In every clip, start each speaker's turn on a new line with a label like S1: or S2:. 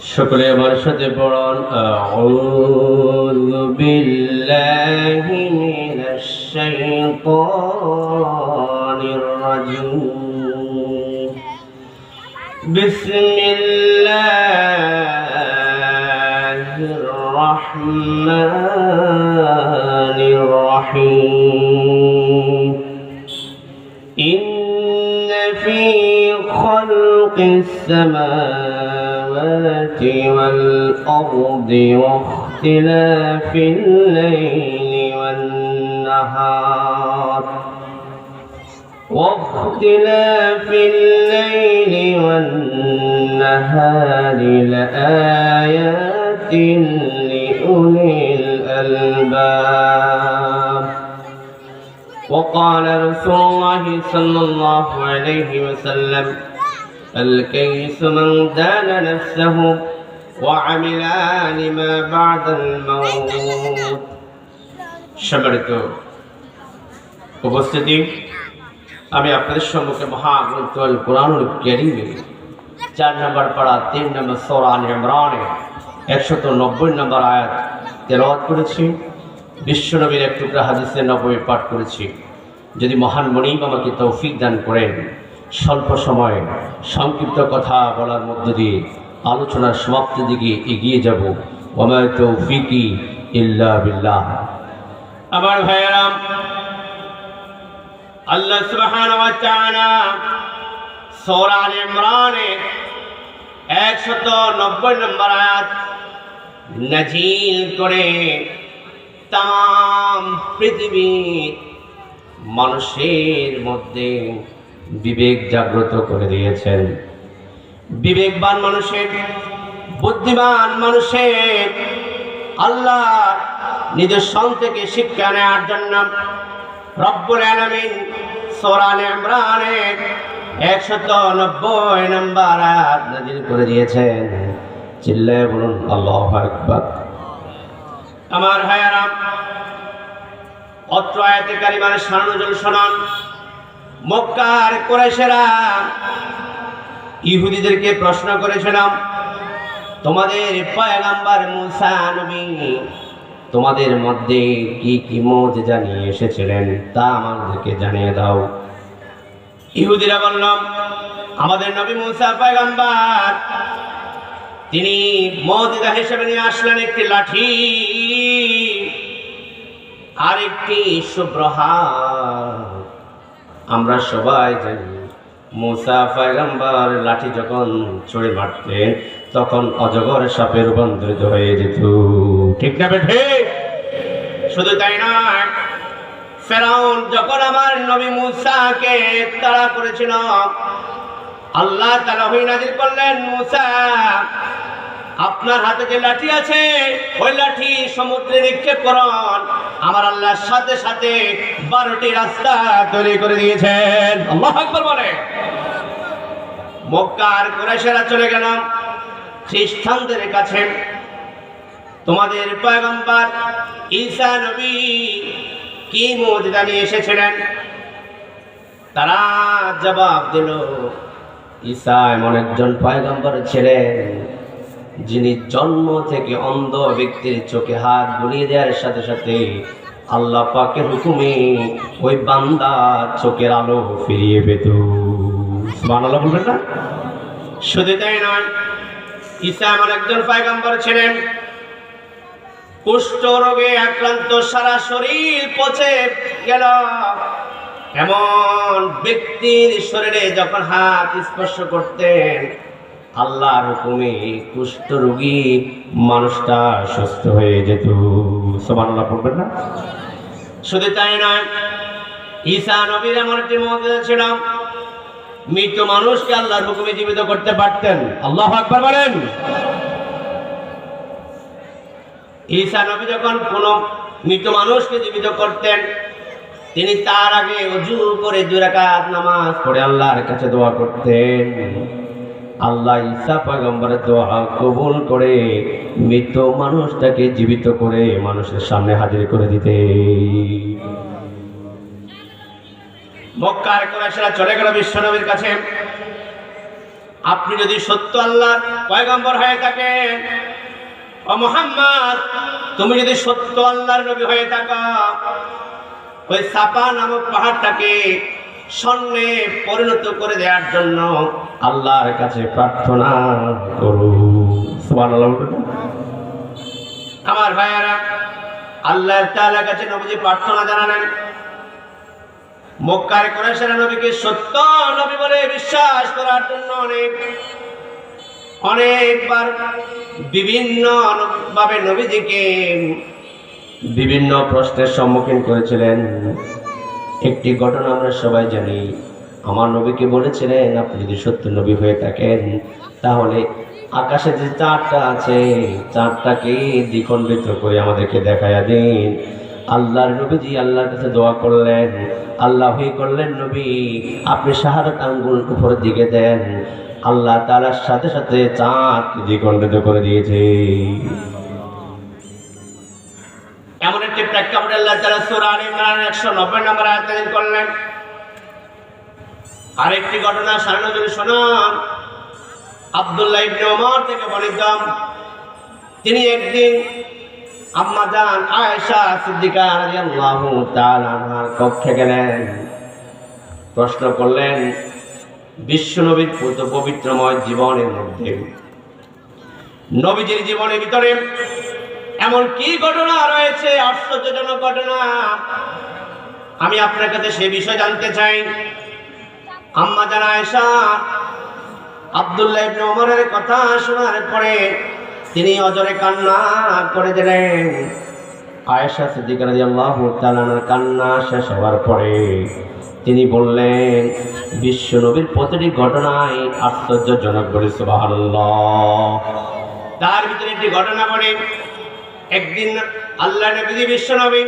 S1: شكري مرشد بران أعوذ بالله من الشيطان الرجيم بسم الله الرحمن الرحيم إن في خلق السماوات السماوات والأرض واختلاف الليل والنهار. واختلاف الليل والنهار لآيات لأولي الألباب. وقال رسول الله صلى الله عليه وسلم الكيس من دان نفسه وعمل لما بعد الموت সম্মানিত উপস্থিতি আমি আপনাদের সম্মুখে মহাগ্রন্থ আল কোরআনুল ক্যারিমে চার নম্বর পাড়া তিন নম্বর সৌরান ইমরানে একশত নব্বই নম্বর আয়াত তেলাওয়াত করেছি বিশ্বনবীর এক টুকরা হাদিসের নব্বই পাঠ করেছি যদি মহান মনিম আমাকে তৌফিক দান করেন স্বল্প সময়ে সংক্ষিপ্ত কথা বলার মধ্য দিয়ে আলোচনার সমাপ্তির দিকে এগিয়ে যাব। ইল্লা আমার ভাইয়েরাম, আল্লাহ সুবহানাহু ওয়া তাআলা সূরা আল ইমরানে 190 নম্বর আয়াত নাজিল করে তাম পৃথিবীর মানুষের মধ্যে বিবেক জাগ্রত করে দিয়েছেন। বিবেকবান মানুষের, বুদ্ধিমান মানুষের আল্লাহ নিদর্শন থেকে শিক্ষা নেওয়ার জন্য রব্বুল আলামিন সূরা আলে ইমরানের একশত নব্বই নম্বর আয়াত নাজিল করে দিয়েছেন। চিল্লায় বলুন, আল্লাহু আকবার। আমার ভাইয়ারাম অত্র আয়াতে কারিমানের সারানুজন শোনান। মক্কার কোরেশেরা ইহুদিদেরকে প্রশ্ন করেছিলাম, তোমাদের পয়গাম্বার মুসা নবী তোমাদের মধ্যে কি কি মত জানিয়ে এসেছিলেন তা আমাদেরকে জানিয়ে দাও ইহুদিরা বললাম আমাদের নবী মুসা পয়গাম্বার, তিনি মদিদা হিসেবে নিয়ে আসলেন একটি লাঠি আর একটি। আমরা সবাই জানি, মুসা পয়গাম্বার লাঠি যখন ছুঁড়ে মারতেন, তখন অজগর সাপে রূপান্তরিত হয়ে যেত। ঠিক না বেঠে? শুধু তাই না ফেরাউন যখন আমার নবী মুসাকে তাড়া করেছিল, আল্লাহ হই নাজির করলেন, মুসা, আপনার হাতে যে লাঠি আছে, ওই লাঠি সমুদ্রে নিক্ষেপ করুন। আমার আল্লাহর সাথে সাথে বারোটি রাস্তা তৈরি করে দিয়েছেন। আল্লাহ আকবর বলে। মক্কার কুরাইশেরা চলে গেলাম খ্রিস্টানদের কাছে। তোমাদের পয়গম্বর ঈসা নবী কি মুজিজা নিয়ে এসেছিলেন? তারা জবাব দিল ঈসা এমন একজন পয়গম্বর ছিলেন যিনি জন্ম থেকে অন্ধ ব্যক্তির চোখে হাত বুলিয়ে দেওয়ার সাথে সাথে আল্লাহ পাকের হুকুমে ওই বান্দা চোখের আলো ফিরিয়ে পেত। সুবহানাল্লাহ বলবেন না? শুধু তাই নয়, ঈসা আমার একজন পয়গম্বর ছিলেন। কুষ্ঠ রোগে আক্রান্ত সারা শরীর পচে গেল। এমন ব্যক্তির শরীরে যখন হাত স্পর্শ করতেন আল্লাহর হুকুমে কুষ্ঠ রোগী মানুষটা সুস্থ হয়ে যেত। আল্লাহ পড়বেন না? শুধু তাই নয়, ঈসা নবীর এমন একটি মজা ছিল, মৃত মানুষকে আল্লাহর হুকুমে জীবিত করতে পারতেন। আল্লাহ আকবার বলেন। ঈসা নবী যখন কোনো মৃত মানুষকে জীবিত করতেন, তিনি তার আগে অজু করে দুরাকাত নামাজ পড়ে আল্লাহর কাছে দোয়া করতেন। আল্লাহ ঈসা পয়গম্বরের দোয়া কবুল করে মৃত মানুষটাকে জীবিত করে মানুষের সামনে হাজির করে দিতে। আপনি যদি সত্য আল্লাহর পয়গম্বর হয়ে থাকেন, ও মোহাম্মদ, তুমি যদি সত্য আল্লাহর নবী হয়ে থাকো, ওই সাপা নামক পাহাড়টাকে স্বর্ণে পরিণত করে দেওয়ার জন্য আল্লাহর কাছে প্রার্থনা করু? আমার ভাইয়ারা, আল্লাহ তাআলার কাছে নবীজি প্রার্থনা জানালেন। মক্কার কোরাইশের নবীকে সত্য নবী বলে বিশ্বাস করার জন্য অনেক, অনেকবার বিভিন্ন ভাবে নবীজিকে বিভিন্ন প্রশ্নের সম্মুখীন করেছিলেন। একটি ঘটনা আমরা সবাই জানি। আমার নবীকে বলেছিলেন, আপনি যদি সত্য নবী হয়ে থাকেন, তাহলে আকাশে যে চাঁদটা আছে, চাঁদটাকে দ্বিখণ্ডিত করে আমাদেরকে দেখাইয়া দিন। আল্লাহর নবীজি আল্লাহর কাছে দোয়া করলেন, আল্লাহ করলেন নবী, আপনি শাহাদাত আঙ্গুল উপরের দিকে দেন। আল্লাহ তালার সাথে সাথে চাঁদ দ্বিখণ্ডিত করে দিয়েছে। এমন একটি প্রেক্ষাপটে আল্লাহ তালা সুরা আল একশো নব্বই নম্বর আয়াত নাযিল করলেন। আরেকটি ঘটনা সারানো যদি শোনান। আব্দুল্লাহ ইবনে ওমর থেকে বর্ণিত। তিনি একদিন আম্মা জান আয়েশা সিদ্দিকা রাদিয়াল্লাহু তাআলা আনহার কক্ষে গেলেন। প্রশ্ন করলেন, বিশ্বনবীর পবিত্রময় জীবনের মধ্যে, নবীজির জীবনের ভিতরে এমন কি ঘটনা রয়েছে? আশ্চর্যজনক ঘটনা। আমি আপনার কাছে সে বিষয় জানতে চাই। আম্মা জানা আয়েশা, আব্দুল্লাহ ইবনে ওমরের কথা শোনার পরে তিনি অজরে কান্না করে দিলেন। আয়েশা সিদ্দিকা রাদিয়াল্লাহু তাআলার কান্না শেষ হওয়ার পরে তিনি বললেন, বিশ্ব নবীর প্রতিটি ঘটনায় আশ্চর্যজনক বলে সুবহানাল্লাহ। তার ভিতরে একটি ঘটনা বলে একদিন আল্লাহ নবী বিশ্ব নবী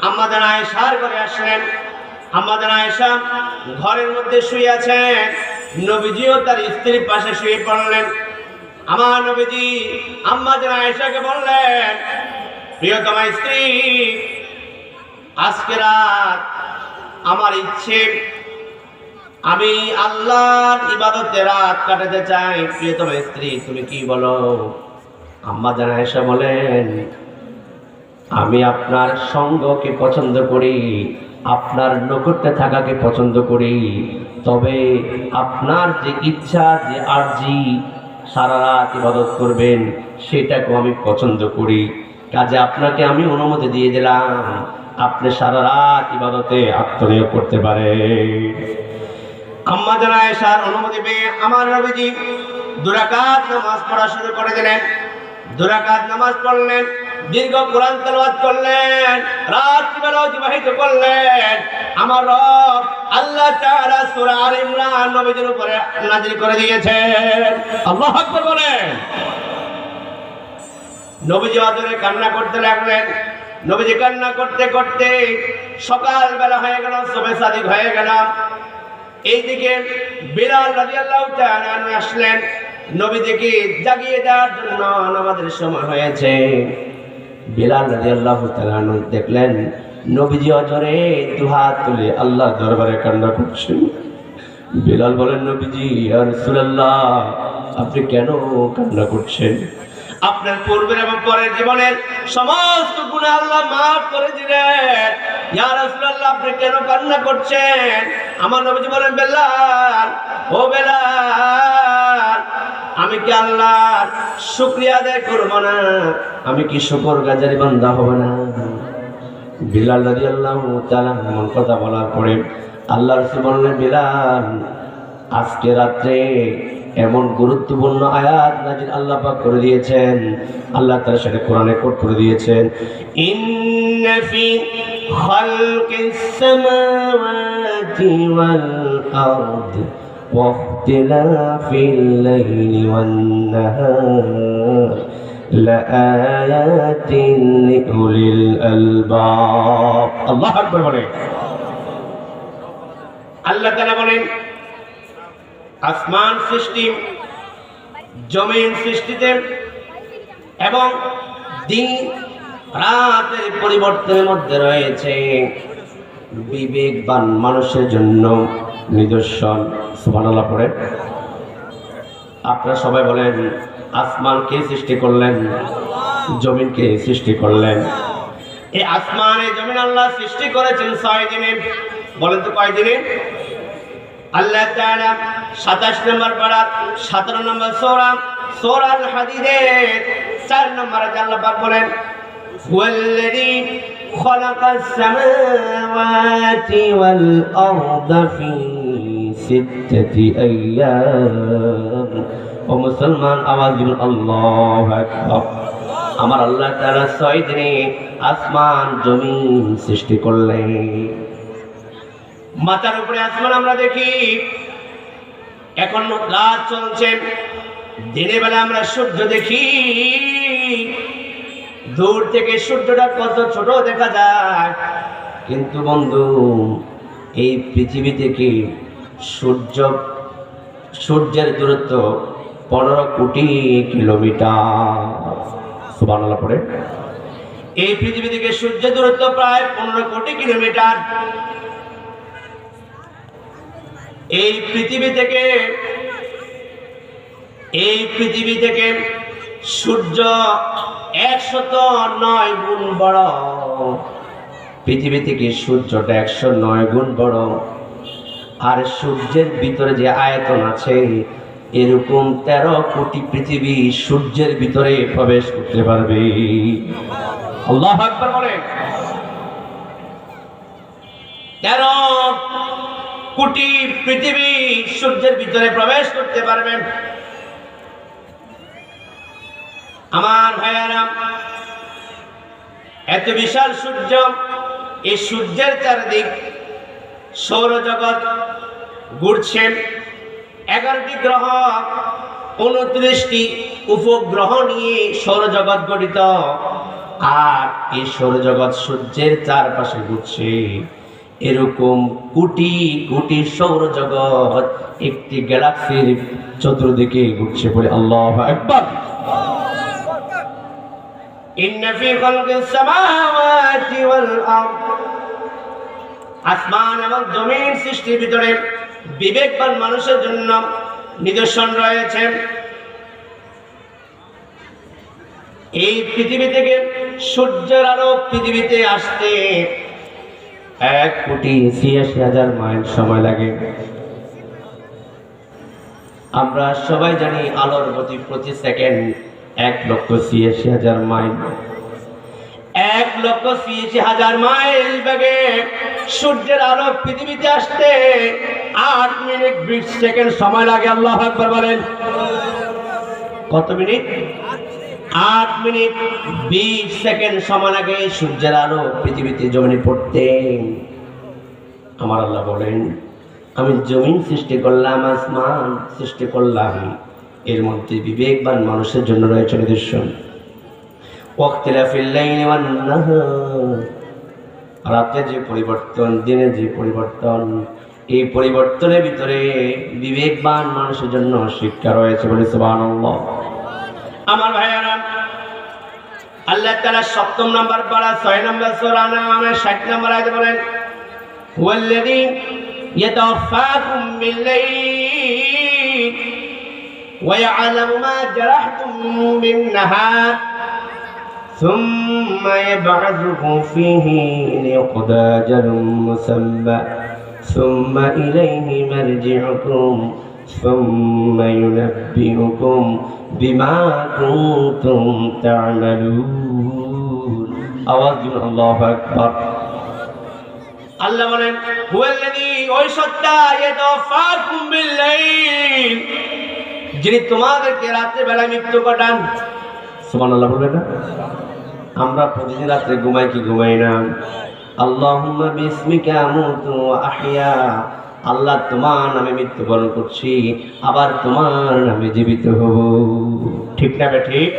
S1: আমাদের আয়েশার ঘরে আসলেন। আমাদের আয়েশা ঘরের মধ্যে শুয়ে আছেন। নবীজিও তার স্ত্রীর পাশে শুয়ে পড়লেন। আমার নবীজি আম্মাদের আয়েশাকে বললেন, প্রিয়তমা স্ত্রী, আজকে রাত আমার ইচ্ছে, আমি আল্লাহর ইবাদতে রাত কাটাতে চাই। প্রিয়তমা স্ত্রী, তুমি কি বলো? আম্মা জানা এসে বলেন, আমি আপনার সঙ্গকে পছন্দ করি, আপনার নৈকট্যে থাকাকে পছন্দ করি, তবে আপনার যে ইচ্ছা, যে আর্জি, সারা রাত ইবাদত করবেন, সেটাকেও আমি পছন্দ করি। কাজে আপনাকে আমি অনুমতি দিয়ে দিলাম, আপনি সারা রাত ইবাদতে আত্মনিয়োগ করতে পারে আম্মা জানা এসার অনুমতি পেয়ে আমার রবিজি দুরাকাত নামাজ পড়া শুরু করে দিলেন। দুরাকাত নামাজ পড়লেন, দীর্ঘ কোরআন তেলাওয়াত করলেন রাত্রিবেলা অতিবাহিত করলেন। আমার রব আল্লাহ তাআলা সূরা আল ইমরান নবীজির উপরে নাযিল করে দিয়েছেন। আল্লাহু আকবার বলেন। নবীজি আদরে কান্না করতে লাগলেন। নবীজি কান্না করতে করতে সকাল বেলা হয়ে গেল, সবে সাদিক হয়ে গেলাম। এইদিকে বিলাল রাদিয়াল্লাহু তাআলা আসলেন। নবীজিকে জাগিয়ে দেওয়ার জন্য নামাজের সময় হয়েছে। বিলাল রাদিয়াল্লাহু তাআলা দেখলেন, নবীজি অজরে দুহাত তুলে আল্লাহর দরবারে কান্না করছেন। বিলাল বলেন, নবীজি আর রাসূলুল্লাহ, আপনি কেন কান্না করছেন? আপনার পূর্বের এবং পরের জীবনের সমস্ত গুণা আল্লাহ মাফ করে দিলেন। ইয়া আপনি কেন কান্না করছেন? আমার নবীজি বলেন, বেলাল, ও বেলাল আমি কি আল্লাহর শুক্রিয়া আদায় করব না? আমি কি শুকর গাজারি বান্দা হব না? বিলাল রাদিয়াল্লাহু তাআলা এমন কথা বলার পরে আল্লাহ রাসূল বললেন, বিলাল, আজকে রাত্রে এমন গুরুত্বপূর্ণ আয়াত নাজির আল্লাহ পাক করে দিয়েছেন। আল্লাহ তাআলা সেটা কোরআনে কোট করে দিয়েছেন। ইন্না ফি খালকিস সামাওয়াতি ওয়াল আরদ واختلاف الليل والنهار لآيات لأولي الألباب الله أكبر বলে আল্লাহ তাআলা বলেন আসমান সৃষ্টি জমিন সৃষ্টিতে এবং দিন রাতের পরিবর্তনের মধ্যে রয়েছে বিবেকবান মানুষের জন্য নিদর্শন সুবহানাল্লাহ পড়ে। আপনারা সবাই বলেন, আসমান কে সৃষ্টি করলেন? জমিন কে সৃষ্টি করলেন? এই আসমান জমিন আল্লাহ সৃষ্টি করেছেন ছয় দিনে। বলেন তো কয় দিনে? আল্লাহ তাআলা 27 নম্বর পারা 17 নম্বর সূরা সূরা আল হাদিদের 4 নম্বর আল্লাহ পাক বলেন, হুয়াল্লাযী সামাওয়াতি ওয়াল আরদা মুসলমান, আওয়াজ আকবার। আমার আল্লাহ তাআলা ছয় দিনে আসমান, জমিন সৃষ্টি করলেন। মাথার উপরে আসমান আমরা দেখি। এখন রাত চলছে। দিনের বেলা আমরা সূর্য দেখি। দূর থেকে সূর্যটা কত ছোট দেখা যায়। কিন্তু বন্ধু, এই পৃথিবী থেকে সূর্য, সূর্যের দূরত্ব পনেরো কোটি কিলোমিটার। এই পৃথিবী থেকে সূর্যের দূরত্ব প্রায় পনেরো কোটি কিলোমিটার। এই পৃথিবী থেকে, এই পৃথিবী থেকে সূর্য একশত নয় গুণ বড়। পৃথিবী থেকে সূর্যটা একশো নয় গুণ বড়। আর সূর্যের ভিতরে যে আয়তন আছে, এরকম তেরো কোটি পৃথিবী সূর্যের ভিতরে প্রবেশ করতে পারবে। তেরো কোটি পৃথিবী সূর্যের ভিতরে প্রবেশ করতে পারবেন আমার ভাইয়ারা, এত বিশাল সূর্য, এই সূর্যের চারদিক সৌরজগৎ ঘুরছেন এগারোটি গ্রহ, উনত্রিশটি উপগ্রহ নিয়ে সৌরজগৎ গঠিত। আর এই সৌরজগৎ সূর্যের চারপাশে ঘুরছে। এরকম কোটি কোটি সৌরজগৎ একটি গ্যালাক্সির চতুর্দিকে ঘুরছে বলে আল্লাহ একবার ইন্না ফি খালকিস ওয়াল আরদ। আসমান এবং জমিন সৃষ্টির ভিতরে বিবেকবান মানুষের জন্য নিদর্শন রয়েছে। এই পৃথিবী থেকে সূর্যের আলো পৃথিবীতে আসতে এক কোটি ছিয়াশি হাজার মাইল সময় লাগে। আমরা সবাই জানি আলোর গতি প্রতি সেকেন্ড এক লক্ষ ছিয়াশি হাজার মাইল। এক লক্ষ ছিয়াশি হাজার মাইল বেগে সূর্যের আলো পৃথিবীতে আসতে আট মিনিট বিশ সেকেন্ড সময় লাগে, আল্লাহ আকবর বলেন। কত মিনিট? আট মিনিট বিশ সেকেন্ড সময় লাগে সূর্যের আলো পৃথিবীতে জমিনে পড়তে। আমার আল্লাহ বলেন, আমি জমিন সৃষ্টি করলাম, আসমান সৃষ্টি করলাম। এর মধ্যে বিবেকবান মানুষের জন্য রয়েছে নিদর্শন। রাতে যে পরিবর্তন, দিনে যে পরিবর্তন, এই পরিবর্তনের ভিতরে বিবেকবান মানুষের জন্য শিক্ষা রয়েছে বলে সুবহানাল্লাহ। আমার ভাইয়ারা, আল্লাহ তাআলা সপ্তম নাম্বার পারা ছয় নম্বর সূরা নামের 60 নম্বর আয়াতে বলেন বিল-লাইল ওয়া ইয়া'লামু মা জারাহতুম বিন-নাহার ثم يبعثكم فيه ليقضى أجل مسمى ثم إليه مرجعكم ثم ينبئكم بما كنتم تعملون আওয়াজ আল্লাহু আকবার আল্লাহ বলেন হুয়াল্লাযী ওই সত্তা ইয়াতাওয়াফাকুম বিল-লাইল যিনি তোমাদেরকে রাতে বেলা মৃত্যু ঘটান সুবহানাল্লাহ বলবেন না আমরা প্রতিদিন রাত্রে ঘুমাই কি ঘুমাই না? আল্লাহুম্মা বিসমিকা আমুতু ওয়া আহইয়া আল্লাহ তোমার নামে মৃত্যুবরণ করছি, আবার তোমার নামে জীবিত হব। ঠিক না বে ঠিক?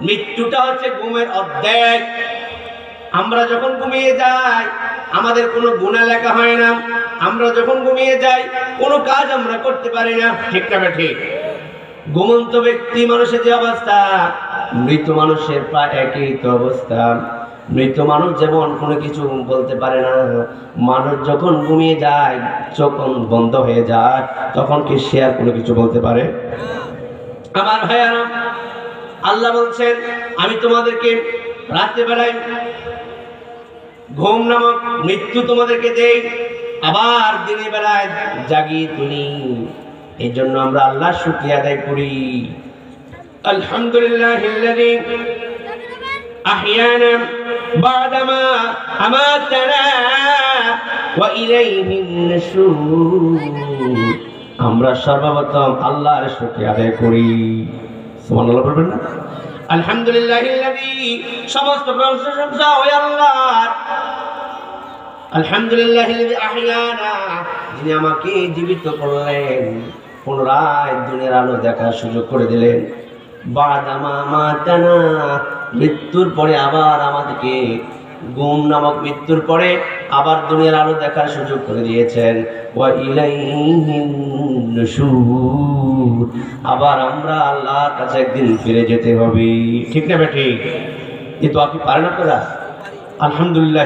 S1: মৃত্যুটা হচ্ছে ঘুমের অর্ধেক। আমরা যখন ঘুমিয়ে যাই, আমাদের কোনো গুণা লেখা হয় না। আমরা যখন ঘুমিয়ে যাই, কোনো কাজ আমরা করতে পারি না। ঠিক না ঠিক? ঘুমন্ত ব্যক্তি মানুষের যে অবস্থা, মৃত মানুষের প্রায় একই তো অবস্থা। মৃত মানুষ যেমন কোনো কিছু বলতে পারে না, মানুষ যখন ঘুমিয়ে যায় যখন বন্ধ হয়ে যায়, তখন কি সে আর কোনো কিছু বলতে পারে? আমার ভাইয়ারা, আল্লাহ বলছেন, আমি তোমাদেরকে রাত্রেবেলায় ঘুম নামক মৃত্যু তোমাদেরকে দেই, আবার দিনের বেলায় জাগিয়ে তুলি। এই জন্য আমরা আল্লাহ শুক্রিয়া আদায় করি আলহামদুলিল্লাহ أحيانا بعدما أماتنا وإليه النشور আমরা সর্বপ্রথম আল্লাহর শুকরিয়া আদায় করি সুবহানাল্লাহ বলবেন না আলহামদুলিল্লাহ সমস্ত প্রশংসা ওই আল্লাহর আলহামদুলিল্লাহ আহিয়ানা যিনি আমাকে জীবিত করলেন পুনরায় দুনিয়ার আলো দেখার সুযোগ করে দিলেন। মৃত্যুর পরে আবার আমাদেরকে গুম নামক মৃত্যুর পরে আবার দুনিয়ার আলো দেখার সুযোগ করে দিয়েছেন। আবার আমরা আল্লাহর কাছে একদিন ফিরে যেতে হবে। ঠিক না বেটি কিন্তু আপনি পারেন আপনারা? আলহামদুলিল্লাহ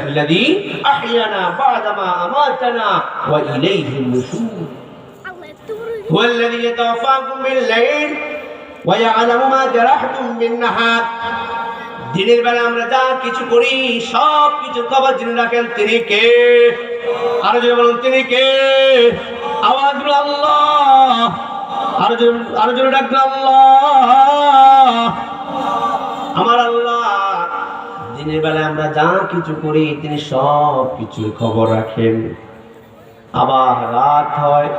S1: هو الذي يتوفاكم بالليل ويعلم ما جرحتم بالنهار দিনের বেলা আমরা যা কিছু করি সব কিছু কবর জেনে রাখেন তিনি কে আরো জোরে বলুন তিনি কে আওয়াজ হলো আল্লাহ আরো জোরে আরো জোরে ডাকবেন আল্লাহ আমার আল্লাহ দিনের বেলায় আমরা যা কিছু করি তিনি সব কিছুর খবর রাখেন আবার রাত হয়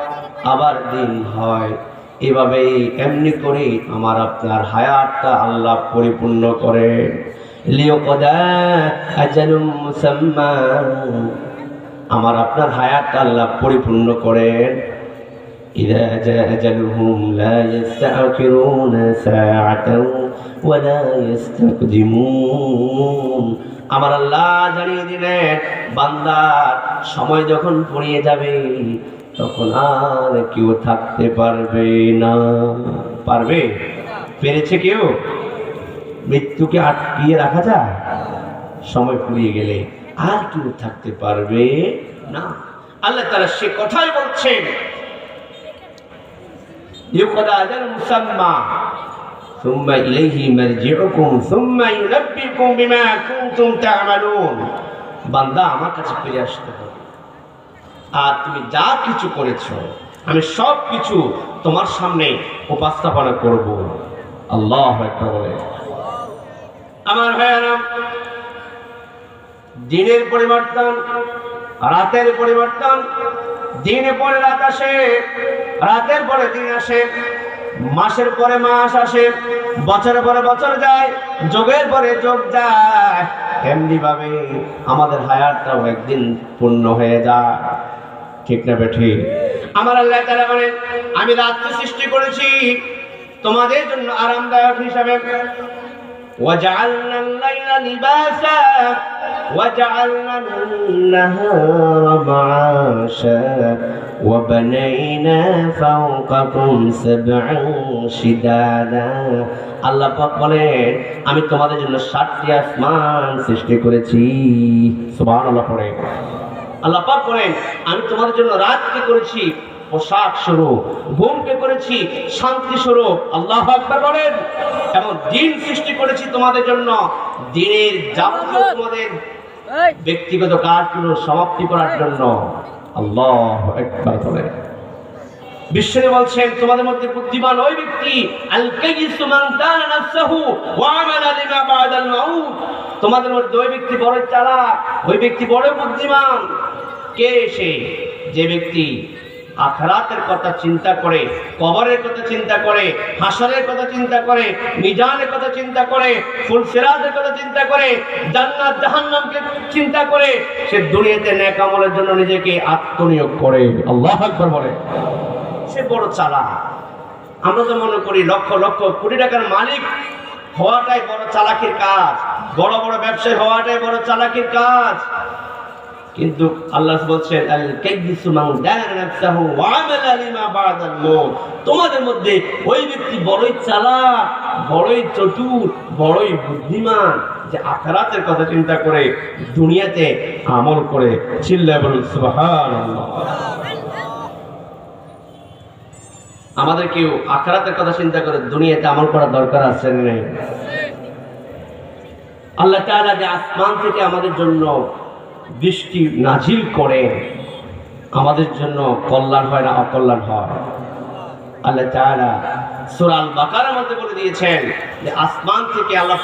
S1: আবার দিন হয় এভাবে এমনি করে আমার আপনার হায়াতটা আল্লাহ পরিপূর্ণ করে লিওকদা আজালুম মুসাম্মা আমার আপনার হায়াতটা আল্লাহ পরিপূর্ণ করেন إذا جاء أجلهم لا يستأخرون ساعة ولا يستقدمون আমার আল্লাহ জানিয়ে দিলেন বান্দার সময় যখন ফুরিয়ে যাবে তখন আর কেউ থাকতে পারবে না পারবে পেরেছে কেউ মৃত্যুকে আটকিয়ে রাখা যায় সময় ফুরিয়ে গেলে আর কেউ থাকতে পারবে না আল্লাহ তারা সে কথাই বলছেন يقضى أجل مسمى ثم إليه مرجعكم ثم ينبئكم بما كنتم تعملون বান্দা আমার কাছে ফিরে আসতে হবে আর তুমি যা কিছু করেছ, আমি সব কিছু তোমার সামনে উপস্থাপনা করব। আল্লাহ একটা বলে। আমার ভাইয়ারা, দিনের পরিবর্তন, রাতের পরিবর্তন, দিনে পরে রাত আসে, রাতের পরে দিন আসে, মাসের পরে মাস আসে, বছরের পরে বছর যায়, যোগের পরে যোগ যায় এমনি ভাবে আমাদের হায়ারটাও একদিন পূর্ণ হয়ে যায়। ঠিক না বেঠি আমার আল্লাহ তারা বলেন আমি রাত্রি সৃষ্টি করেছি তোমাদের জন্য আরামদায়ক হিসাবে وجعلنا الليل لباسا وجعلنا النهار معاشا وبنينا فوقكم سبعا شدادا আল্লাহ পাক বলেন আমি তোমাদের জন্য সাতটি আসমান সৃষ্টি করেছি সুবহানাল্লাহ পড়ে আল্লাহ করেন বলেন, আমি তোমাদের জন্য রাতকে করেছি পোশাক স্বরূপ, ঘুমকে করেছি শান্তি স্বরূপ। আল্লাহ আকবর বলেন এবং দিন সৃষ্টি করেছি তোমাদের জন্য। দিনের যাবতীয় তোমাদের ব্যক্তিগত কাজগুলো সমাপ্তি করার জন্য। আল্লাহ একবার বলেন। বিশ্বরে বলছেন, তোমাদের মধ্যে বুদ্ধিমান ওই ব্যক্তি তোমাদের মধ্যে ওই ব্যক্তি বড় চালাক, ওই ব্যক্তি বড় বুদ্ধিমান। কে সে? যে ব্যক্তি আখরাতের কথা চিন্তা করে, কবরের কথা চিন্তা করে, হাসরের কথা চিন্তা করে, মিজানের কথা চিন্তা করে ফুলসিরাজের কথা চিন্তা করে, জান্নাত, জাহান্নামকে চিন্তা করে, সে দুনিয়াতে নেক আমলের জন্য নিজেকে আত্মনিয়োগ করে। আল্লাহ আকবার বলে। সে বড় চালাক। আমরা তো মনে করি লক্ষ লক্ষ কোটি টাকার মালিক হওয়াটাই বড় চালাকির কাজ। বড় বড় ব্যবসায়ী হওয়াটাই বড় চালাকির কাজ। কিন্তু আল্লাহ বলছেন তোমাদের মধ্যে ওই ব্যক্তি বড়ই চালাক, বড়ই চতুর, বড়ই বুদ্ধিমান, যে আখরাতের কথা চিন্তা করে দুনিয়াতে আমল করে। চিল্লায় বলুন, সুবহানাল্লাহ। আমাদের কেউ আখরাতের কথা চিন্তা করে দুনিয়াতে আমল করা দরকার আছে নেই? আল্লাহ যে আসমান থেকে আমাদের জন্য বৃষ্টি নাজিল করে আমাদের জন্য কল্যাণ হয় না অকল্যাণ হয়? আল্লাহ তাআলা সূরা আল বাকারার মধ্যে বলে দিয়েছেন যে আসমান থেকে আল্লাহ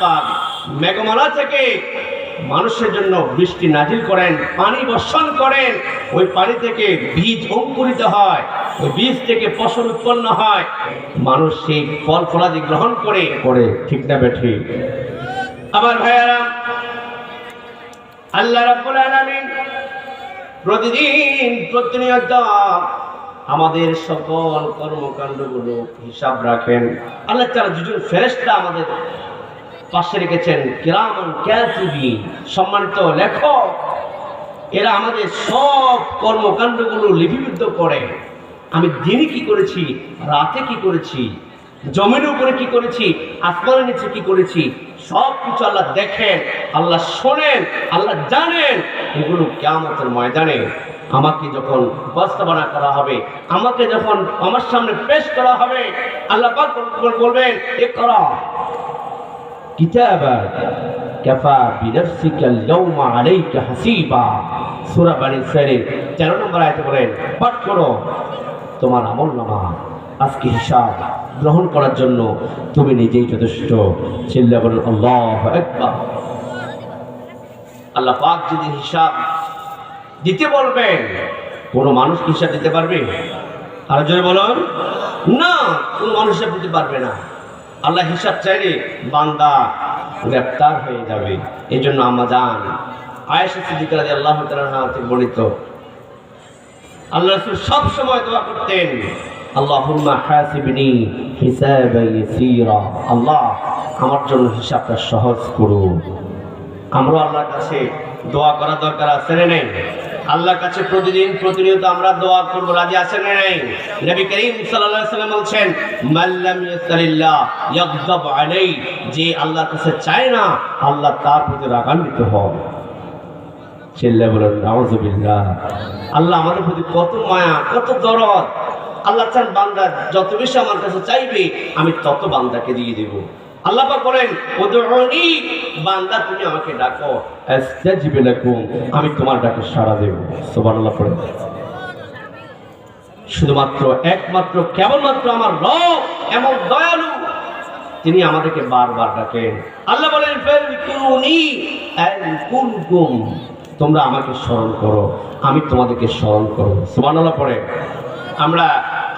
S1: মেঘমালা থেকে মানুষের জন্য বৃষ্টি নাজিল করেন, পানি বর্ষণ করেন, ওই পানি থেকে বীজ অঙ্কুরিত হয়, ওই বীজ থেকে ফসল উৎপন্ন হয়। মানুষ সেই ফল ফলাদি গ্রহণ করে করে ঠিক না বেঠি। আমার ভাইয়ারা, আল্লাহ রাব্বুল আলামিন প্রতিদিন প্রতিনিয়ত আমাদের সকল কর্মকাণ্ডগুলো হিসাব রাখেন। আল্লাহ তাআলা দুজন ফেরেশতা আমাদের পাশে রেখেছেন কিরামান ক্যাতিবিন সম্মানিত লেখক। এরা আমাদের সব কর্মকাণ্ডগুলো লিপিবদ্ধ করে। আমি দিনে কি করেছি? রাতে কি করেছি? জমির উপরে কি করেছি? আসমানের নিচে কি করেছি? সব কিছু আল্লাহ দেখেন, আল্লাহ শোনেন, আল্লাহ জানেন। এগুলো কেমতের ময়দানে আমাকে যখন উপস্থাপনা করা হবে, আমাকে যখন আমার সামনে পেশ করা হবে, আল্লাহ বলবেন এ করা কিতাবাক কাফা বিনফসিকা আল-ইয়াওমা আলাইকা হাসিবা। সূরা বানি ইসরাঈল 13 নম্বর আয়াতে বলেন, পাঠ করো তোমার আমলনামা আজকে হিসাব গ্রহণ করার জন্য তুমি নিজেই যথেষ্ট। চিল্লা বলুন, আল্লাহু আকবার। আল্লাহ পাক যদি হিসাব দিতে বলবেন, কোনো মানুষ হিসাব দিতে পারবে? আর জোরে বলুন, না, কোনো মানুষ হিসাব দিতে পারবে না। আল্লাহ হিসাব চাইলে বান্দা গ্রেপ্তার হয়ে যাবে। এই জন্য আমরা যান আয়েশা সিদ্দিকা আল্লাহ থেকে বর্ণিত, আল্লাহ রাসূল সব দোয়া করতেন, আল্লাহুম্মা হাসিবনি হিসাবান ইয়াসীরা, আল্লাহ আমার জন্য হিসাবটা সহজ করুন। আমরা আল্লাহর কাছে দোয়া করা দরকার আছে না নেই? আল্লাহর কাছে প্রতিদিন প্রতিনিয়ত আমরা দোয়া করব। রাজি আছেন না নেই? নবী করিম সাল্লাল্লাহু আলাইহি সাল্লাম বলছেন মাল্লাম আলাই যে আল্লাহর কাছে চায় না, আল্লাহ তার প্রতি রাগান্বিত হন। চিল্লা বলেন নাউজুবিল্লাহ আল্লাহ আমাদের প্রতি কত মায়া, কত দরদ। আল্লাহ চান বান্দা যত বেশি আমার কাছে চাইবে, আমি তত বান্দাকে দিয়ে দেব। আল্লাহ বলেন বান্দা, তুমি আমাকে ডাকো। আস্তাজিব লাকুম আমি তোমার ডাকে সাড়া দেব। সুবহানাল্লাহ পড়ে। শুধুমাত্র একমাত্র, কেবলমাত্র আমার রব, এমন দয়ালু, তিনি আমাদেরকে বারবার ডাকেন। আল্লাহ বলেন তোমরা আমাকে স্মরণ করো, আমি তোমাদেরকে স্মরণ করো সুবহানাল্লাহ পড়ে। আমরা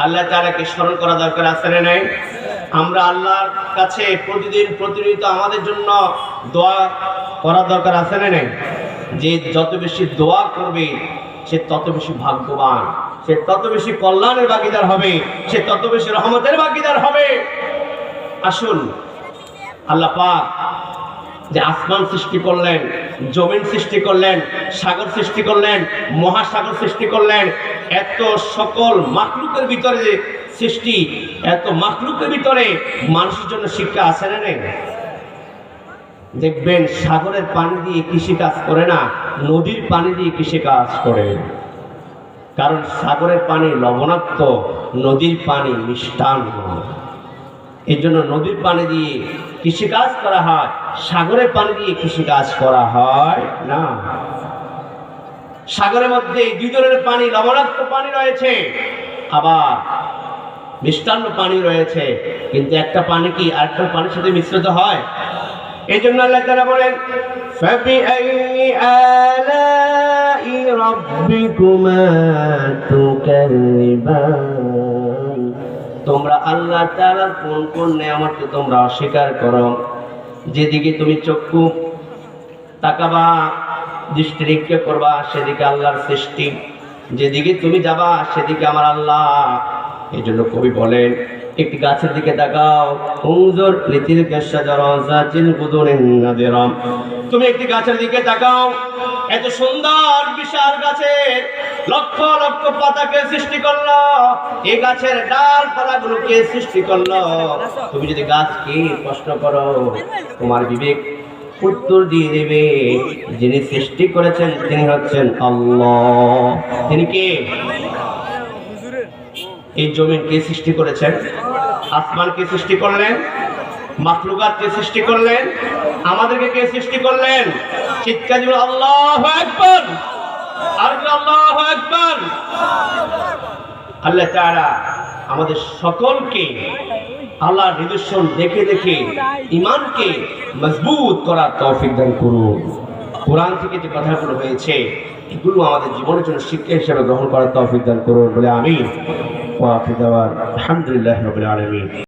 S1: আল্লাহ তাআলাকে স্মরণ করা দরকার আছে নাই? আমরা আল্লাহর কাছে প্রতিদিন প্রতিনিয়ত আমাদের জন্য দোয়া করা দরকার আছে না নাই? যে যত বেশি দোয়া করবে, সে তত বেশি ভাগ্যবান। সে তত বেশি কল্যাণের ভাগিদার হবে। সে তত বেশি রহমতের ভাগিদার হবে। আসুন, আল্লাহ পাক যে আসমান সৃষ্টি করলেন, জমিন সৃষ্টি করলেন, সাগর সৃষ্টি করলেন, মহাসাগর সৃষ্টি করলেন, এত সকল মাকলুকের ভিতরে যে সৃষ্টি এত মাকলুকের ভিতরে মানুষের জন্য শিক্ষা আছে না নেই? দেখবেন সাগরের পানি দিয়ে কৃষি কাজ করে না, নদীর পানি দিয়ে কৃষি কাজ করে। কারণ সাগরের পানি লবণাক্ত, নদীর পানি মিষ্টান্ন। এই জন্য নদীর পানি দিয়ে কৃষিকাজ করা হয়, সাগরের পানি দিয়ে কৃষিকাজ করা হয় না। সাগরের মধ্যে দুই ধরনের পানি, লবণাক্ত পানি রয়েছে। আবার মিষ্টান্ন পানি রয়েছে। কিন্তু একটা পানি কি আরেকটা পানির সাথে মিশ্রিত হয়? এই জন্য আল্লাহ তারা বলেন তোমরা আল্লাহ তালার কোন কোন নিয়ামতকে তোমরা অস্বীকার করো? যেদিকে তুমি চক্ষু তাকাবা, দৃষ্টি নিক্ষেপ করবা, সেদিকে আল্লাহর সৃষ্টি। যেদিকে তুমি যাবা, সেদিকে আমার আল্লাহ। এই জন্য কবি বলেন, একটি গাছের দিকে তাকাও। উংজুর লিতিল নাদিরাম তুমি একটি গাছের দিকে তাকাও। এত সুন্দর বিশাল গাছের লক্ষ লক্ষ পাতাকে সৃষ্টি করল। এই গাছের ডাল পালাগুলোকে সৃষ্টি করল। তুমি যদি গাছকে প্রশ্ন করো, তোমার বিবেক উত্তর দিয়ে দেবে। যিনি সৃষ্টি করেছেন, তিনি হচ্ছেন আল্লাহ। তিনি কে? এই জমিন কে সৃষ্টি করেছেন? আসমান কে সৃষ্টি করলেন? মাখলুকাত কে সৃষ্টি করলেন? আমাদেরকে কে সৃষ্টি করলেন? চিৎকার দিল আল্লাহ আর আল্লাহ একবার আল্লাহ তাআলা আমাদের সকলকে আল্লাহর নিদর্শন দেখে দেখে ইমানকে মজবুত করার তৌফিক দান করুন। কোরআন থেকে যে কথাগুলো হয়েছে, এগুলো আমাদের জীবনের জন্য শিক্ষা হিসেবে গ্রহণ করার তৌফিক দান করুন। বলে আমি وفي الحمد لله رب العالمين.